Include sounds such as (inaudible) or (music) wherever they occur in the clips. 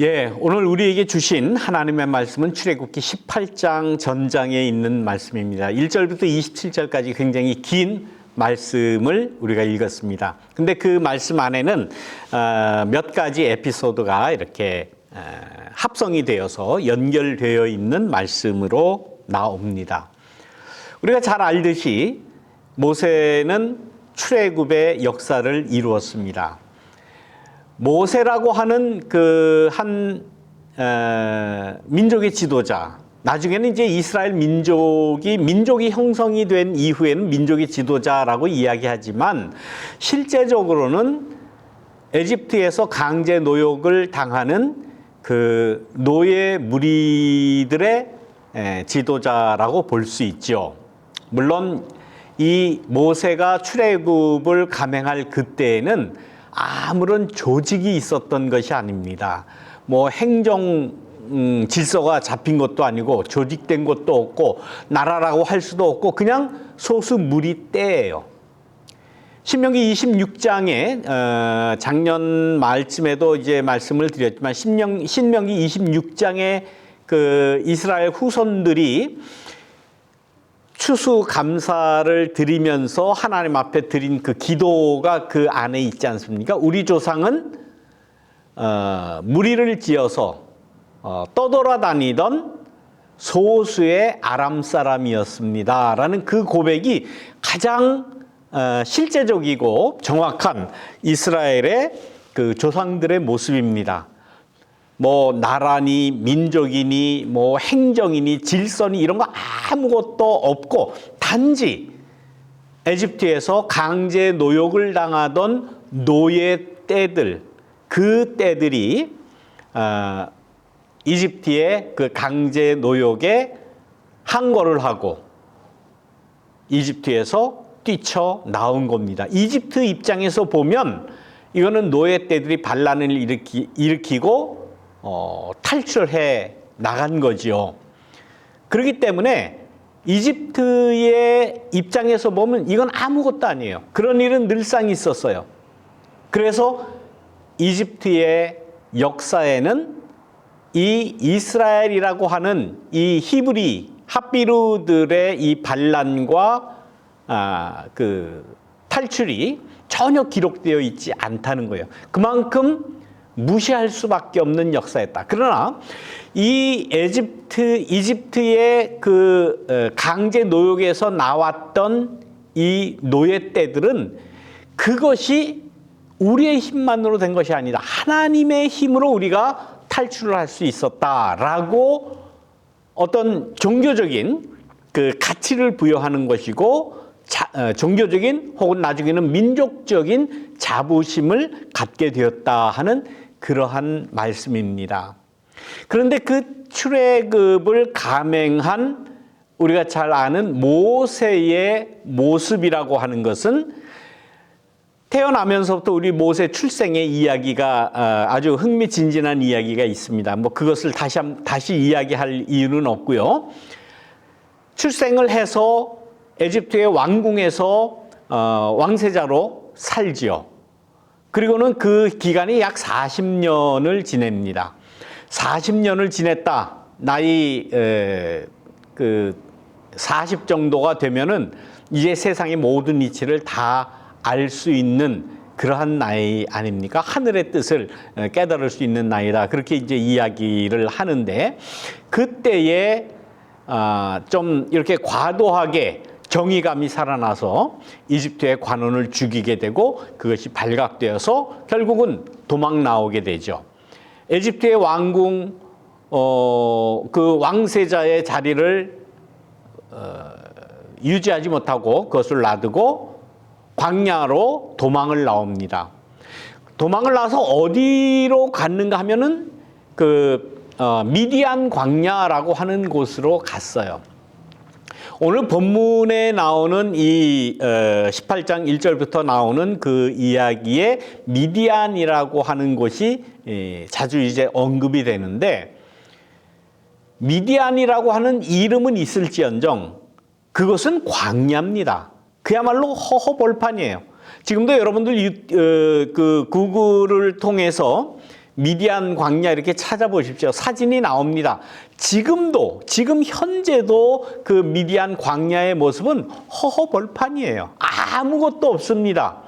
예, 오늘 우리에게 주신 하나님의 말씀은 출애굽기 18장 전장에 있는 말씀입니다. 1절부터 27절까지 굉장히 긴 말씀을 우리가 읽었습니다. 근데 그 말씀 안에는 어, 몇 가지 에피소드가 이렇게 어, 합성이 되어서 연결되어 있는 말씀으로 나옵니다. 우리가 잘 알듯이 모세는 출애굽의 역사를 이루었습니다. 모세라고 하는 그한 민족의 지도자 나중에는 이제 이스라엘 민족이 민족이 형성이 된 이후에는 민족의 지도자라고 이야기하지만 실제적으로는 에집트에서 강제 노역을 당하는 그 노예 무리들의 에, 지도자라고 볼 수 있죠. 물론 이 모세가 출애굽을 감행할 그때에는 아무런 조직이 있었던 것이 아닙니다. 뭐 행정 음, 질서가 잡힌 것도 아니고 조직된 것도 없고 나라라고 할 수도 없고 그냥 소수 무리 때예요. 신명기 26장에 어, 작년 말쯤에도 이제 말씀을 드렸지만 신명, 신명기 26장에 그 이스라엘 후손들이 추수 감사를 드리면서 하나님 앞에 드린 그 기도가 그 안에 있지 않습니까? 우리 조상은 어, 무리를 지어서 어, 떠돌아다니던 소수의 아람 사람이었습니다라는 그 고백이 가장 어, 실제적이고 정확한 이스라엘의 그 조상들의 모습입니다. 뭐 나라니 민족이니 뭐 행정이니 질서니 이런 거 아무것도 없고 단지 에집트에서 강제 노역을 당하던 노예 때들 그 때들이 어, 이집트의 그 강제 노역에 항거를 하고 이집트에서 뛰쳐 나온 겁니다. 이집트 입장에서 보면 이거는 노예 때들이 반란을 일으키, 일으키고 어, 탈출해 나간 거지요. 그렇기 때문에 이집트의 입장에서 보면 이건 아무것도 아니에요. 그런 일은 늘상 있었어요. 그래서 이집트의 역사에는 이 이스라엘이라고 하는 이 히브리 합비루들의 이 반란과 아, 그 탈출이 전혀 기록되어 있지 않다는 거예요. 그만큼 무시할 수밖에 없는 역사였다. 그러나 이 에집트 이집트의 그 어, 강제 노역에서 나왔던 이 노예 때들은 그것이 우리의 힘만으로 된 것이 아니다. 하나님의 힘으로 우리가 탈출을 할 수 있었다라고 어떤 종교적인 그 가치를 부여하는 것이고 자, 어, 종교적인 혹은 나중에는 민족적인 자부심을 갖게 되었다 하는 그러한 말씀입니다. 그런데 그 출애굽을 감행한 우리가 잘 아는 모세의 모습이라고 하는 것은 태어나면서부터 우리 모세 출생의 이야기가 어, 아주 흥미진진한 이야기가 있습니다. 뭐 그것을 다시 한- 다시 이야기할 이유는 없고요. 출생을 해서 에집트의 왕궁에서 어, 왕세자로 살지요. 그리고는 그 기간이 약 40년을 지냅니다. 40년을 지냈다. 나이 에, 그 40 정도가 되면은 이제 세상의 모든 이치를 다 알 수 있는 그러한 나이 아닙니까? 하늘의 뜻을 에, 깨달을 수 있는 나이다. 그렇게 이제 이야기를 하는데 그때에 아, 좀 이렇게 과도하게 정의감이 살아나서 이집트의 관원을 죽이게 되고 그것이 발각되어서 결국은 도망 나오게 되죠. 에집트의 왕궁 어, 그 왕세자의 자리를 어, 유지하지 못하고 그것을 놔두고 광야로 도망을 나옵니다. 도망을 나서 어디로 갔는가 하면은 그 어, 미디안 광야라고 하는 곳으로 갔어요. 오늘 본문에 나오는 이 어, 18장 1절부터 나오는 그 이야기에 미디안이라고 하는 곳이 예, 자주 이제 언급이 되는데 미디안이라고 하는 이름은 있을지언정 그것은 광야입니다. 그야말로 허허벌판이에요. 지금도 여러분들 유, 어, 그 구글을 통해서 미디안 광야 이렇게 찾아보십시오. 사진이 나옵니다. 지금도, 지금 현재도 그 미디안 광야의 모습은 허허벌판이에요. 아무것도 없습니다.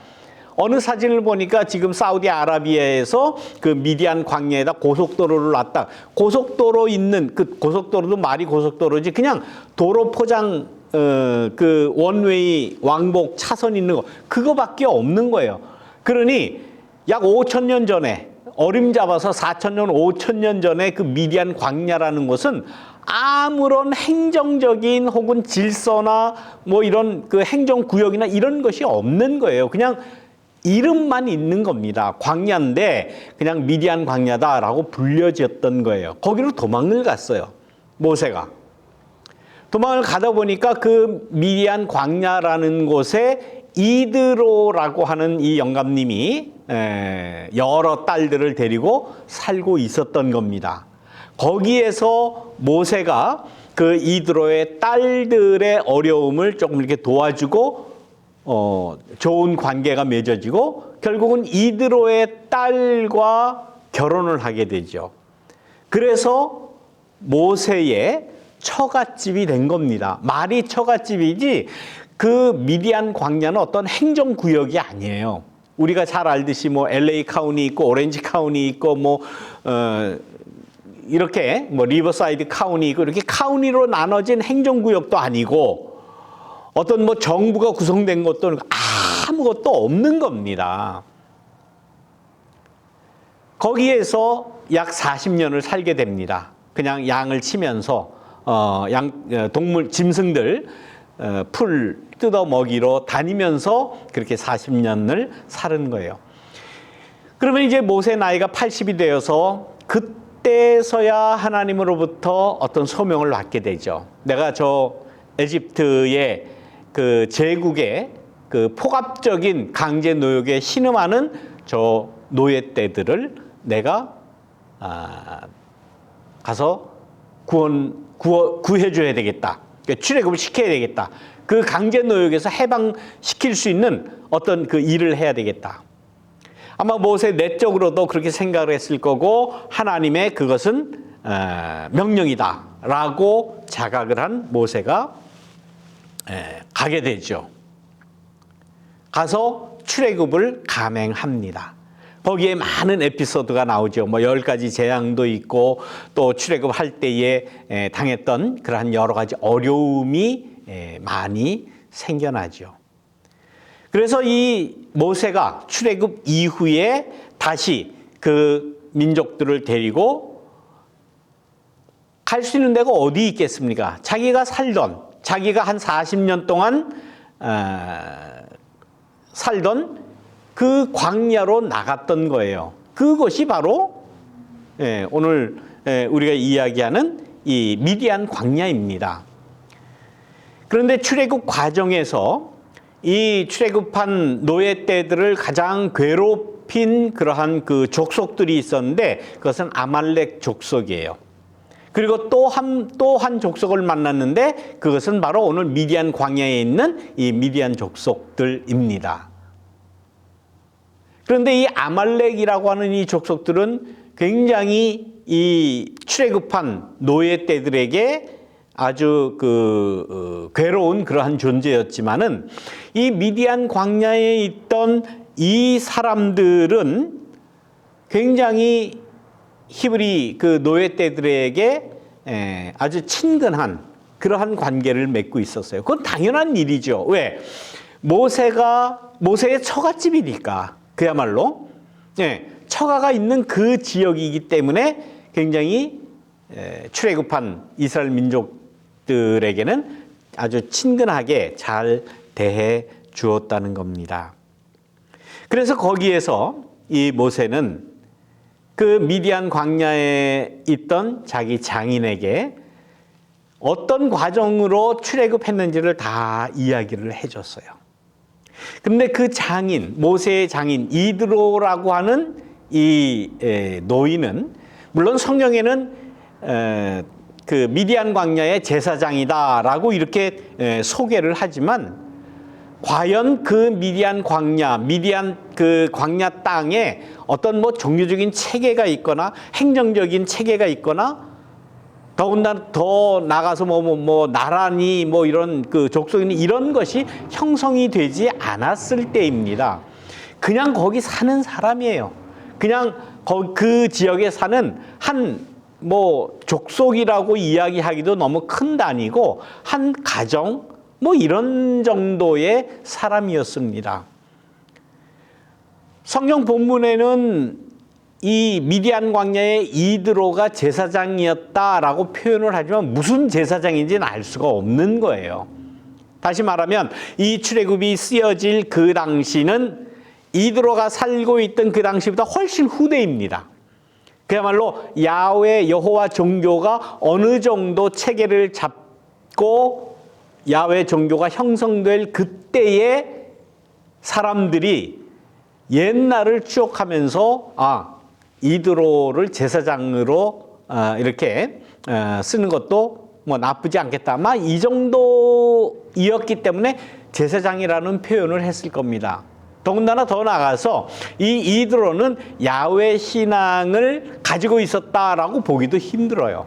어느 사진을 보니까 지금 사우디아라비아에서 그 미디안 광야에다 고속도로를 놨다. 고속도로 있는 그 고속도로도 말이 고속도로지 그냥 도로 포장 어, 그 원웨이 왕복 차선 있는 거 그거밖에 없는 거예요. 그러니 약 5천 년 전에 어림 잡아서 4천 년, 5천 년 전에 그 미디안 광야라는 곳은 아무런 행정적인 혹은 질서나 뭐 이런 그 행정 구역이나 이런 것이 없는 거예요. 그냥 이름만 있는 겁니다. 광야인데 그냥 미디안 광야다라고 불려졌던 거예요. 거기로 도망을 갔어요. 모세가. 도망을 가다 보니까 그 미디안 광야라는 곳에 이드로라고 하는 이 영감님이 에, 여러 딸들을 데리고 살고 있었던 겁니다. 거기에서 모세가 그 이드로의 딸들의 어려움을 조금 이렇게 도와주고 어, 좋은 관계가 맺어지고 결국은 이드로의 딸과 결혼을 하게 되죠. 그래서 모세의 처갓집이 된 겁니다. 말이 처갓집이지 그 미디안 광야는 어떤 행정 구역이 아니에요. 우리가 잘 알듯이 뭐 LA 카운티 있고 오렌지 카운티 있고 뭐 어, 이렇게 뭐 리버사이드 카운티 있고 이렇게 카운티로 나눠진 행정 구역도 아니고 어떤 뭐 정부가 구성된 것도 아무것도 없는 겁니다. 거기에서 약 40년을 살게 됩니다. 그냥 양을 치면서 어, 양 어, 동물 짐승들 어, 풀 뜯어 먹이러 다니면서 그렇게 40년을 사는 거예요. 그러면 이제 모세 나이가 80이 되어서 그때서야 하나님으로부터 어떤 소명을 받게 되죠. 내가 저 에집트의 그 제국의 그 포갑적인 강제 노역에 신음하는 저 노예 떼들을 내가 아, 가서 구원 구워, 구해줘야 되겠다. 그러니까 출애굽을 시켜야 되겠다. 그 강제 노역에서 해방시킬 수 있는 어떤 그 일을 해야 되겠다. 아마 모세 내적으로도 그렇게 생각을 했을 거고 하나님의 그것은 어, 명령이다라고 자각을 한 모세가 에, 가게 되죠. 가서 출애굽을 감행합니다. 거기에 많은 에피소드가 나오죠. 뭐 열 가지 재앙도 있고 또 출애굽 할 때에 에, 당했던 그러한 여러 가지 어려움이 에, 많이 생겨나죠. 그래서 이 모세가 출애굽 이후에 다시 그 민족들을 데리고 갈 수 있는 데가 어디 있겠습니까? 자기가 살던 자기가 한 40년 동안 어, 살던 그 광야로 나갔던 거예요. 그것이 바로 예, 오늘 예, 우리가 이야기하는 이 미디안 광야입니다. 그런데 출애굽 과정에서 이 출애굽한 노예 때들을 가장 괴롭힌 그러한 그 족속들이 있었는데 그것은 아말렉 족속이에요. 그리고 또한또한 족속을 만났는데 그것은 바로 오늘 미디안 광야에 있는 이 미디안 족속들입니다. 그런데 이 아말렉이라고 하는 이 족속들은 굉장히 이 출애굽한 노예 때들에게 아주 그 어, 괴로운 그러한 존재였지만은 이 미디안 광야에 있던 이 사람들은 굉장히 히브리 그 노예 때들에게 에, 아주 친근한 그러한 관계를 맺고 있었어요. 그건 당연한 일이죠. 왜? 모세가 모세의 처갓집이니까 그야말로 예, 처가가 있는 그 지역이기 때문에 굉장히 에, 출애굽한 이스라엘 민족들에게는 아주 친근하게 잘 대해 주었다는 겁니다. 그래서 거기에서 이 모세는 그 미디안 광야에 있던 자기 장인에게 어떤 과정으로 출애굽했는지를 다 이야기를 해줬어요. 근데 그 장인, 모세의 장인 이드로라고 하는 이 노인은 물론 성경에는 그 미디안 광야의 제사장이다라고 이렇게 소개를 하지만 과연 그 미디안 광야, 미디안 그 광야 땅에 어떤 뭐 종교적인 체계가 있거나 행정적인 체계가 있거나 더군다나 더 나가서 뭐, 뭐, 뭐, 나란히 뭐 이런 그 족속이 이런 것이 형성이 되지 않았을 때입니다. 그냥 거기 사는 사람이에요. 그냥 거- 그 지역에 사는 한 뭐 족속이라고 이야기하기도 너무 큰 단위고 한 가정 뭐 이런 정도의 사람이었습니다. 성경 본문에는 이 미디안 광야의 이드로가 제사장이었다라고 표현을 하지만 무슨 제사장인지는 알 수가 없는 거예요. 다시 말하면 이 출애굽이 쓰여질 그 당시는 이드로가 살고 있던 그 당시보다 훨씬 후대입니다. 그야말로 야훼 여호와 종교가 어느 정도 체계를 잡고 야훼 종교가 형성될 그때의 사람들이 옛날을 추억하면서 아 이드로를 제사장으로 아, 이렇게 어, 쓰는 것도 뭐 나쁘지 않겠다. 아마 이 정도이었기 때문에 제사장이라는 표현을 했을 겁니다. 더군다나 더 나가서 이 이드로는 야훼 신앙을 가지고 있었다라고 보기도 힘들어요.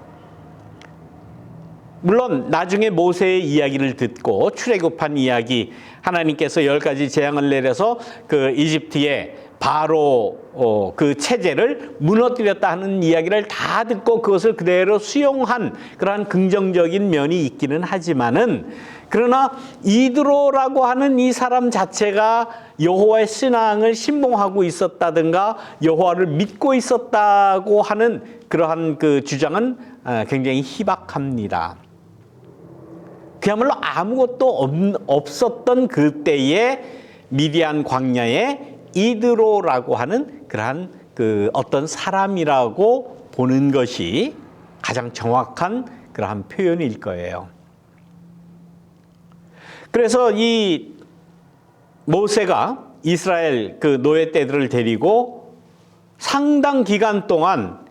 물론 나중에 모세의 이야기를 듣고 출애굽한 이야기 하나님께서 열 가지 재앙을 내려서 그 이집트의 바로 어, 그 체제를 무너뜨렸다 하는 이야기를 다 듣고 그것을 그대로 수용한 그러한 긍정적인 면이 있기는 하지만은 그러나 이드로라고 하는 이 사람 자체가 여호와의 신앙을 신봉하고 있었다든가 여호와를 믿고 있었다고 하는 그러한 그 주장은 아, 굉장히 희박합니다. 그야말로 아무것도 없, 없었던 그때의 미디안 광야에 이드로라고 하는 그러한 그 어떤 사람이라고 보는 것이 가장 정확한 그러한 표현일 거예요. 그래서 이 모세가 이스라엘 그 노예 떼들을 데리고 상당 기간 동안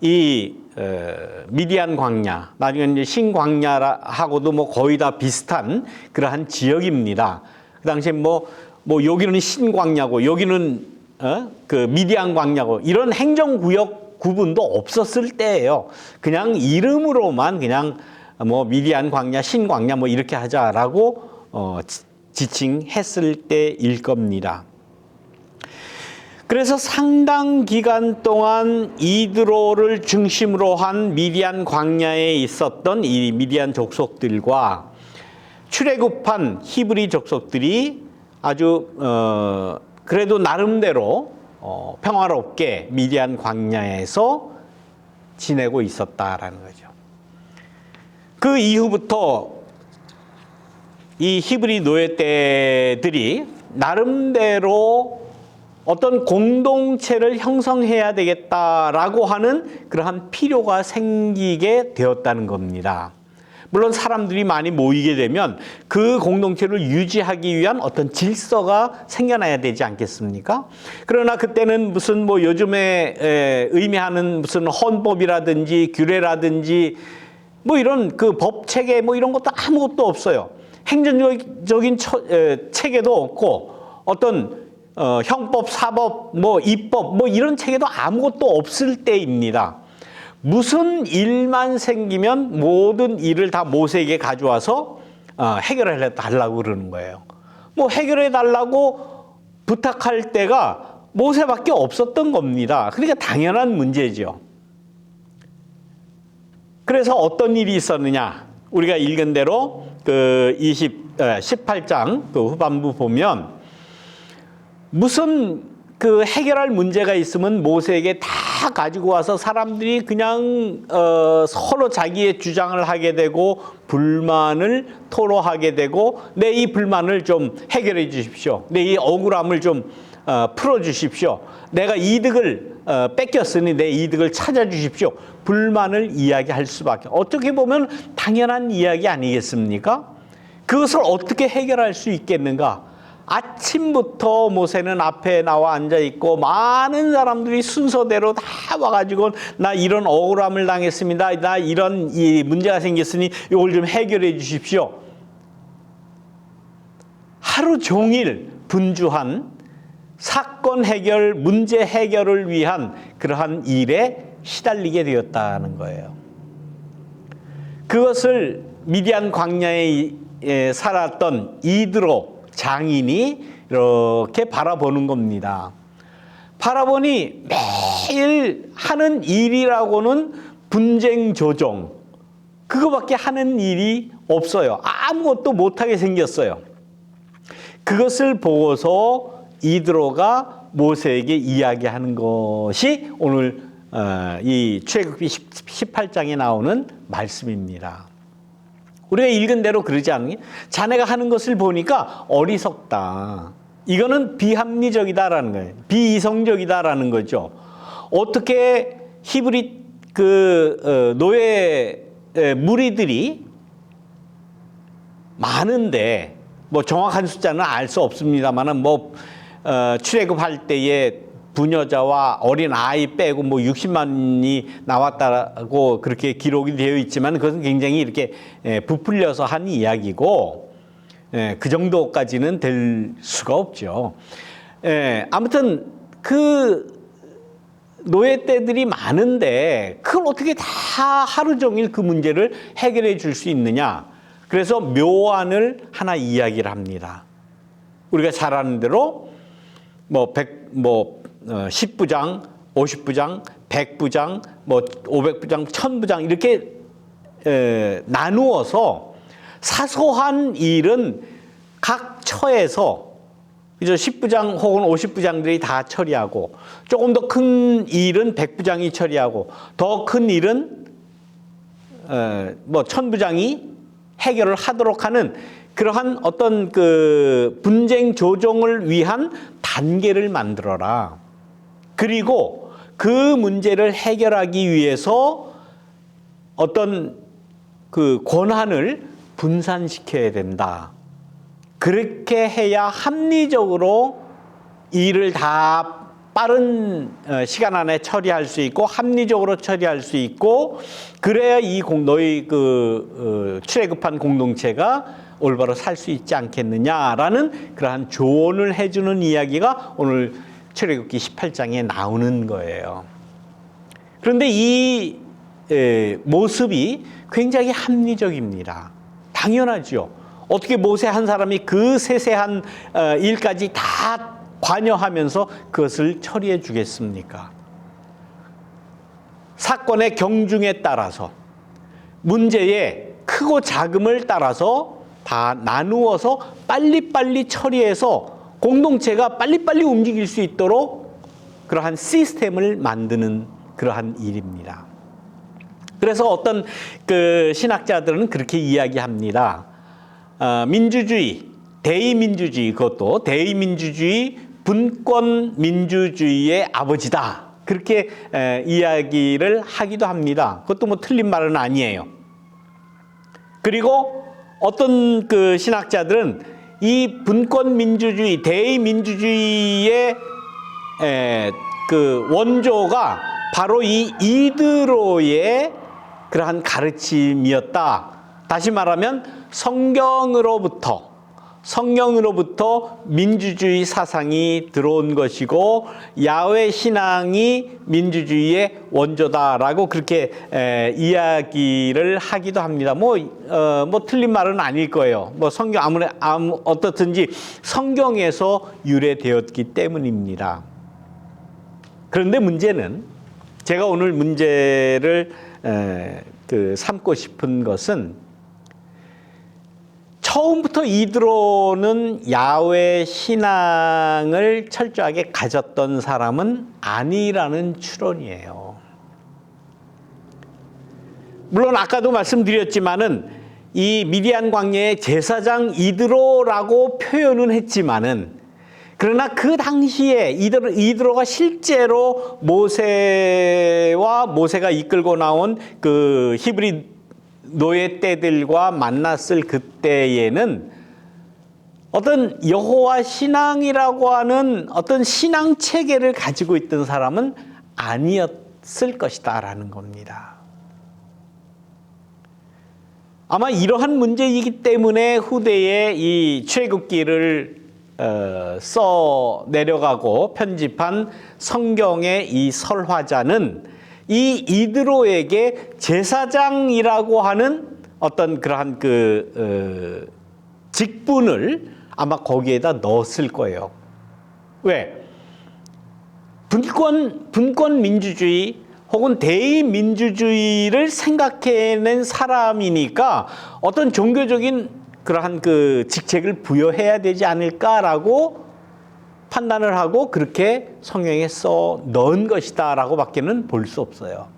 이 어, 미디안 광야, 나중에 이제 신광야하고도 뭐 거의 다 비슷한 그러한 지역입니다. 그 당시에 뭐, 뭐 여기는 신광야고 여기는 어? 그 미디안 광야고 이런 행정구역 구분도 없었을 때예요. 그냥 이름으로만 그냥 뭐 미디안 광야, 신광야 뭐 이렇게 하자라고 어, 지- 지칭했을 때일 겁니다. 그래서 상당 기간 동안 이드로를 중심으로 한 미디안 광야에 있었던 이 미디안 족속들과 출애굽한 히브리 족속들이 아주 어, 그래도 나름대로 어, 평화롭게 미디안 광야에서 지내고 있었다라는 거죠. 그 이후부터 이 히브리 노예떼들이 나름대로 어떤 공동체를 형성해야 되겠다라고 하는 그러한 필요가 생기게 되었다는 겁니다. 물론 사람들이 많이 모이게 되면 그 공동체를 유지하기 위한 어떤 질서가 생겨나야 되지 않겠습니까? 그러나 그때는 무슨 뭐 요즘에 에, 의미하는 무슨 헌법이라든지 규례라든지 뭐 이런 그 법 체계 뭐 이런 것도 아무것도 없어요. 행정적인 체계도 없고 어떤 어, 형법, 사법, 뭐 입법 뭐 이런 체계도 아무것도 없을 때입니다. 무슨 일만 생기면 모든 일을 다 모세에게 가져와서 어, 해결해 달라고 그러는 거예요. 뭐 해결해 달라고 부탁할 때가 모세밖에 없었던 겁니다. 그러니까 당연한 문제죠. 그래서 어떤 일이 있었느냐? 우리가 읽은 대로 그 20, 어, 18장 그 후반부 보면 무슨 그 해결할 문제가 있으면 모세에게 다 가지고 와서 사람들이 그냥 어, 서로 자기의 주장을 하게 되고 불만을 토로하게 되고 내 이 불만을 좀 해결해 주십시오. 내 이 억울함을 좀 어, 풀어 주십시오. 내가 이득을 어, 뺏겼으니 내 이득을 찾아 주십시오. 불만을 이야기할 수밖에. 어떻게 보면 당연한 이야기 아니겠습니까? 그것을 어떻게 해결할 수 있겠는가? 아침부터 모세는 앞에 나와 앉아 있고 많은 사람들이 순서대로 다 와가지고 나 이런 억울함을 당했습니다. 나 이런 이 문제가 생겼으니 이걸 좀 해결해 주십시오. 하루 종일 분주한 사건 해결, 문제 해결을 위한 그러한 일에 시달리게 되었다는 거예요. 그것을 미디안 광야에 에 살았던 이드로 장인이 이렇게 바라보는 겁니다. 바라보니 매일 하는 일이라고는 분쟁 조정, 그거밖에 하는 일이 없어요. 아무것도 못하게 생겼어요. 그것을 보고서 이드로가 모세에게 이야기하는 것이 오늘 어, 이 출애굽기 18장에 나오는 말씀입니다. 우리가 읽은 대로 그러지 않니? 자네가 하는 것을 보니까 어리석다. 이거는 비합리적이다라는 거예요. 비이성적이다라는 거죠. 어떻게 히브리 그 어, 노예 에, 무리들이 많은데 뭐 정확한 숫자는 알 수 없습니다만은 뭐 어, 출애굽할 때에 부녀자와 어린 아이 빼고 뭐 60만이 나왔다고 그렇게 기록이 되어 있지만 그것은 굉장히 이렇게 에, 부풀려서 한 이야기고 에, 그 정도까지는 될 수가 없죠. 에, 아무튼 그 노예 때들이 많은데 그걸 어떻게 다 하루 종일 그 문제를 해결해 줄 수 있느냐? 그래서 묘안을 하나 이야기를 합니다. 우리가 잘 아는 대로 뭐 100, 뭐 어, 10부장, 50부장, 100부장, 뭐 500부장, 1000부장 이렇게 에, 나누어서 사소한 일은 각 처에서 그죠? 10부장 혹은 50부장들이 다 처리하고 조금 더 큰 일은 100부장이 처리하고 더 큰 일은 어, 뭐 1000부장이 해결을 하도록 하는 그러한 어떤 그 분쟁 조정을 위한 단계를 만들어라. 그리고 그 문제를 해결하기 위해서 어떤 그 권한을 분산시켜야 된다. 그렇게 해야 합리적으로 일을 다 빠른 어, 시간 안에 처리할 수 있고 합리적으로 처리할 수 있고 그래야 이 공, 너희 그 어, 출애굽한 공동체가 올바로 살 수 있지 않겠느냐라는 그러한 조언을 해주는 이야기가 오늘 출애굽기 18장에 나오는 거예요. 그런데 이 에, 모습이 굉장히 합리적입니다. 당연하죠. 어떻게 모세 한 사람이 그 세세한 어, 일까지 다 관여하면서 그것을 처리해 주겠습니까? 사건의 경중에 따라서 문제의 크고 작음을 따라서 다 나누어서 빨리빨리 처리해서 공동체가 빨리빨리 움직일 수 있도록 그러한 시스템을 만드는 그러한 일입니다. 그래서 어떤 그 신학자들은 그렇게 이야기합니다. 어, 민주주의, 대의민주주의 그것도 대의민주주의, 분권 민주주의의 아버지다. 그렇게 에, 이야기를 하기도 합니다. 그것도 뭐 틀린 말은 아니에요. 그리고 어떤 그 신학자들은 이 분권 민주주의, 대의 민주주의의 에, 그 원조가 바로 이 이드로의 그러한 가르침이었다. 다시 말하면 성경으로부터 성경으로부터 민주주의 사상이 들어온 것이고 야훼 신앙이 민주주의의 원조다라고 그렇게 에, 이야기를 하기도 합니다. 뭐, 어, 뭐 틀린 말은 아닐 거예요. 뭐 성경 아무래 아무 어떻든지 성경에서 유래되었기 때문입니다. 그런데 문제는 제가 오늘 문제를 에, 그 삼고 싶은 것은 처음부터 이드로는 야외 신앙을 철저하게 가졌던 사람은 아니라는 추론이에요. 물론 아까도 말씀드렸지만은 이 미디안 광야의 제사장 이드로라고 표현은 했지만은 그러나 그 당시에 이드로, 이드로가 실제로 모세와 모세가 이끌고 나온 그 히브리 노예 때들과 만났을 그때에는 어떤 여호와 신앙이라고 하는 어떤 신앙 체계를 가지고 있던 사람은 아니었을 것이다라는 겁니다. 아마 이러한 문제이기 때문에 후대에 이 출애굽기를 어, 써 내려가고 편집한 성경의 이 설화자는 이 이드로에게 제사장이라고 하는 어떤 그러한 그 어, 직분을 아마 거기에다 넣었을 거예요. 왜? 분권 분권 민주주의 혹은 대의 민주주의를 생각해낸 사람이니까 어떤 종교적인 그러한 그 직책을 부여해야 되지 않을까라고 판단을 하고 그렇게 성경에 써 넣은 것이다라고 밖에는 볼 수 없어요.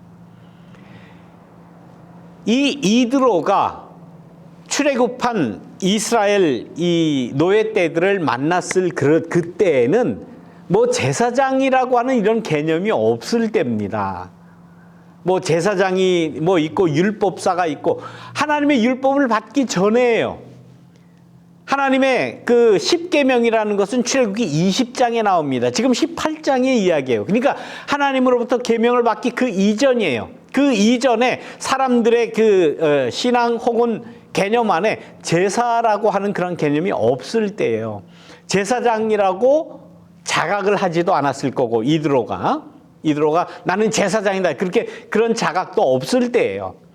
이 이드로가 출애굽한 이스라엘 이 노예 때들을 만났을 그 그때에는 뭐 제사장이라고 하는 이런 개념이 없을 때입니다. 뭐 제사장이 뭐 있고 율법사가 있고 하나님의 율법을 받기 전에요. 하나님의 그 10계명이라는 것은 출애굽기 20장에 나옵니다. 지금 18장의 이야기예요. 그러니까 하나님으로부터 계명을 받기 그 이전이에요. 그 이전에 사람들의 그 어, 신앙 혹은 개념 안에 제사라고 하는 그런 개념이 없을 때예요. 제사장이라고 자각을 하지도 않았을 거고 이드로가 이드로가 나는 제사장이다 그렇게 그런 자각도 없을 때예요.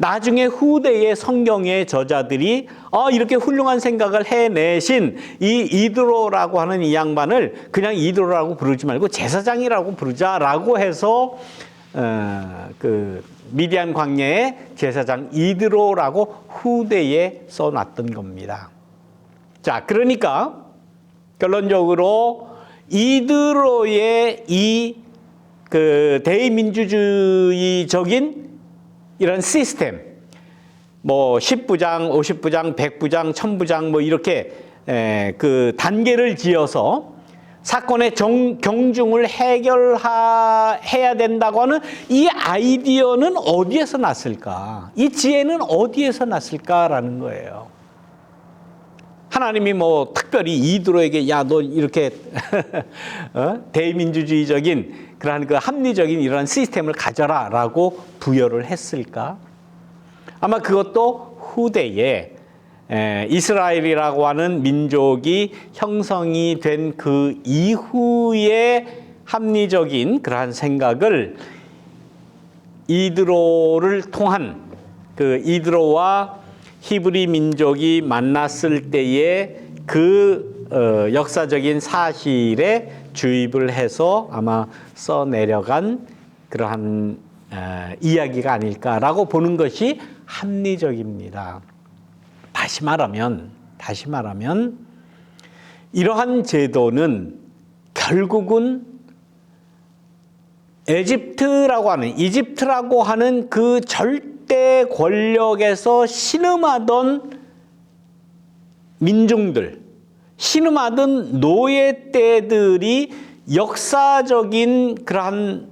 나중에 후대의 성경의 저자들이 어, 이렇게 훌륭한 생각을 해내신 이 이드로라고 하는 이 양반을 그냥 이드로라고 부르지 말고 제사장이라고 부르자라고 해서 어, 그 미디안 광야의 제사장 이드로라고 후대에 써놨던 겁니다. 자, 그러니까 결론적으로 이드로의 이 그 대의민주주의적인 이런 시스템, 뭐 10부장, 50부장, 100부장, 1000부장 뭐 이렇게 에, 그 단계를 지어서 사건의 정, 경중을 해결해야 된다고 하는 이 아이디어는 어디에서 났을까? 이 지혜는 어디에서 났을까라는 거예요. 하나님이 뭐 특별히 이드로에게 야 너 이렇게 (laughs) 어? 대민주주의적인 그러한 그 합리적인 이런 시스템을 가져라라고 부여를 했을까? 아마 그것도 후대에 에, 이스라엘이라고 하는 민족이 형성이 된 그 이후의 합리적인 그러한 생각을 이드로를 통한 그 이드로와 히브리 민족이 만났을 때의 그 어, 역사적인 사실에 주입을 해서 아마 써 내려간 그러한 어, 이야기가 아닐까라고 보는 것이 합리적입니다. 다시 말하면 다시 말하면 이러한 제도는 결국은 에집트라고 하는 이집트라고 하는 그 절대 권력에서 신음하던 민중들, 신음하던 노예 때들이 역사적인 그러한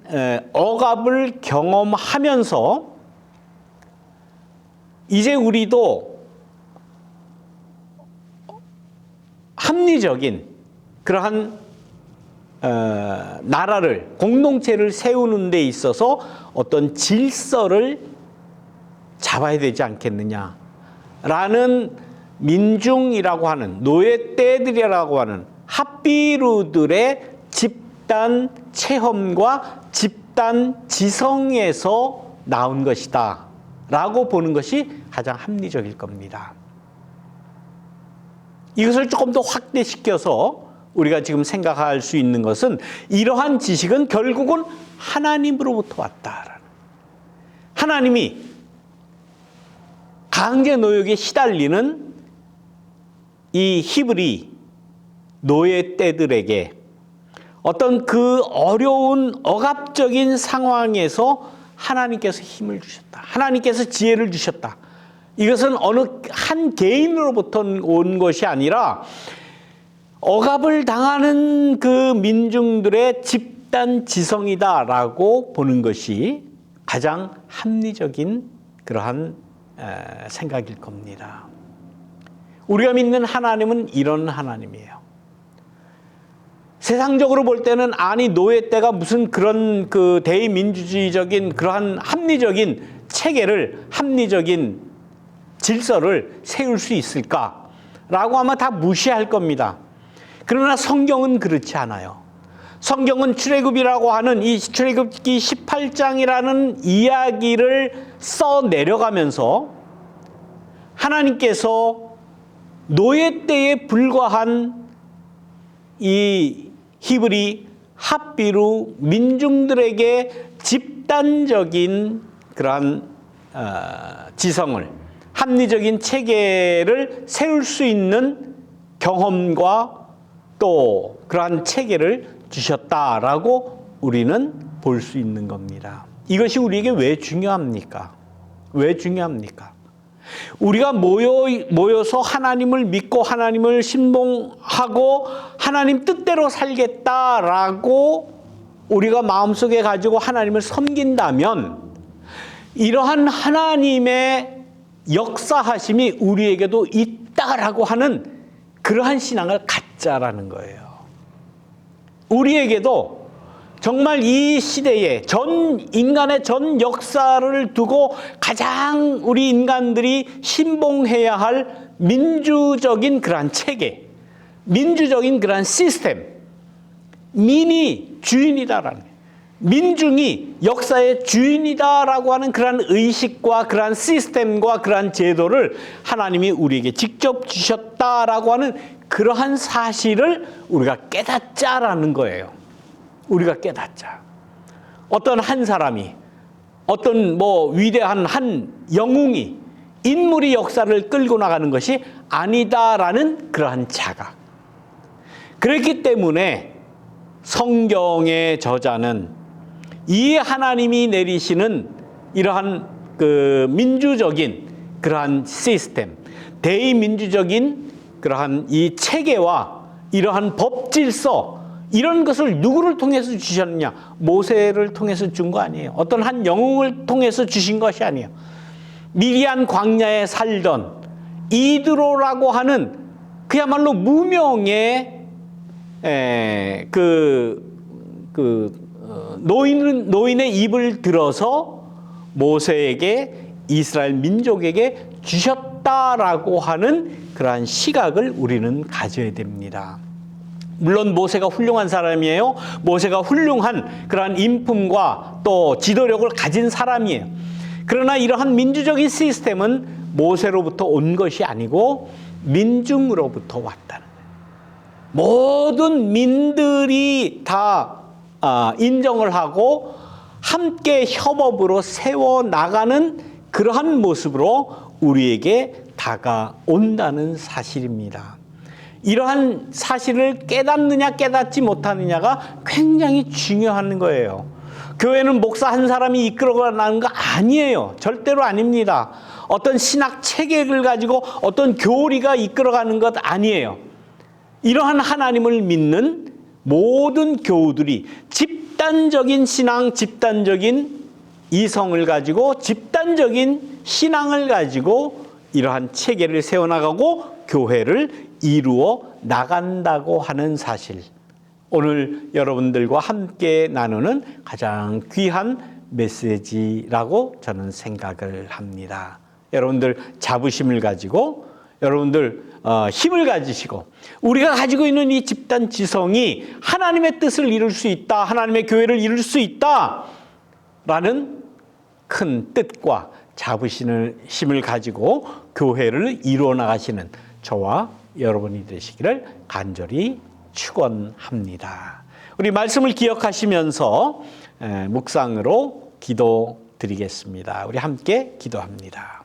억압을 경험하면서 이제 우리도 합리적인 그러한 어, 나라를 공동체를 세우는 데 있어서 어떤 질서를 잡아야 되지 않겠느냐라는 민중이라고 하는 노예 떼들이라고 하는 합비루들의 집단 체험과 집단 지성에서 나온 것이다 라고 보는 것이 가장 합리적일 겁니다. 이것을 조금 더 확대시켜서 우리가 지금 생각할 수 있는 것은 이러한 지식은 결국은 하나님으로부터 왔다라는. 하나님이 강제 노역에 시달리는 이 히브리 노예 때들에게 어떤 그 어려운 억압적인 상황에서 하나님께서 힘을 주셨다. 하나님께서 지혜를 주셨다. 이것은 어느 한 개인으로부터 온 것이 아니라 억압을 당하는 그 민중들의 집단 지성이다라고 보는 것이 가장 합리적인 그러한 생각일 겁니다. 우리가 믿는 하나님은 이런 하나님이에요. 세상적으로 볼 때는 아니 노예 때가 무슨 그런 그 대의민주주의적인 그러한 합리적인 체계를 합리적인 질서를 세울 수 있을까라고 아마 다 무시할 겁니다. 그러나 성경은 그렇지 않아요. 성경은 출애굽이라고 하는 이 출애굽기 18장이라는 이야기를 써 내려가면서 하나님께서 노예 때에 불과한 이 히브리 합비루 민중들에게 집단적인 그러한 어, 지성을 합리적인 체계를 세울 수 있는 경험과 또 그러한 체계를 주셨다라고 우리는 볼 수 있는 겁니다. 이것이 우리에게 왜 중요합니까? 왜 중요합니까? 우리가 모여, 모여서 하나님을 믿고 하나님을 신봉하고 하나님 뜻대로 살겠다라고 우리가 마음속에 가지고 하나님을 섬긴다면 이러한 하나님의 역사하심이 우리에게도 있다라고 하는 그러한 신앙을 갖자라는 거예요. 우리에게도 정말 이 시대에 전 인간의 전 역사를 두고 가장 우리 인간들이 신봉해야 할 민주적인 그러한 체계, 민주적인 그러한 시스템, 민이 주인이다라는 민중이 역사의 주인이다라고 하는 그러한 의식과 그러한 시스템과 그러한 제도를 하나님이 우리에게 직접 주셨다라고 하는 그러한 사실을 우리가 깨닫자라는 거예요. 우리가 깨닫자. 어떤 한 사람이 어떤 뭐 위대한 한 영웅이 인물이 역사를 끌고 나가는 것이 아니다라는 그러한 자각. 그렇기 때문에 성경의 저자는 이 하나님이 내리시는 이러한 그 민주적인 그러한 시스템, 대의민주적인 그러한 이 체계와 이러한 법 질서 이런 것을 누구를 통해서 주셨느냐? 모세를 통해서 준 거 아니에요. 어떤 한 영웅을 통해서 주신 것이 아니에요. 미리안 광야에 살던 이드로라고 하는 그야말로 무명의 에, 그, 그 어, 노인 노인의 입을 들어서 모세에게 이스라엘 민족에게 주셨다라고 하는 그러한 시각을 우리는 가져야 됩니다. 물론 모세가 훌륭한 사람이에요. 모세가 훌륭한 그러한 인품과 또 지도력을 가진 사람이에요. 그러나 이러한 민주적인 시스템은 모세로부터 온 것이 아니고 민중으로부터 왔다는 거예요. 모든 민들이 다 아, 인정을 하고 함께 협업으로 세워 나가는 그러한 모습으로 우리에게 다가온다는 사실입니다. 이러한 사실을 깨닫느냐 깨닫지 못하느냐가 굉장히 중요한 거예요. 교회는 목사 한 사람이 이끌어가는 거 아니에요. 절대로 아닙니다. 어떤 신학 체계를 가지고 어떤 교리가 이끌어가는 것 아니에요. 이러한 하나님을 믿는 모든 교우들이 집단적인 신앙, 집단적인 이성을 가지고 집단적인 신앙을 가지고 이러한 체계를 세워나가고 교회를 이루어 나간다고 하는 사실. 오늘 여러분들과 함께 나누는 가장 귀한 메시지라고 저는 생각을 합니다. 여러분들 자부심을 가지고 여러분들 어, 힘을 가지시고 우리가 가지고 있는 이 집단 지성이 하나님의 뜻을 이룰 수 있다. 하나님의 교회를 이룰 수 있다. 라는 큰 뜻과 자부심을 가지고 교회를 이루어 나가시는 저와 여러분이 되시기를 간절히 축원합니다. 우리 말씀을 기억하시면서 묵상으로 기도 드리겠습니다. 우리 함께 기도합니다.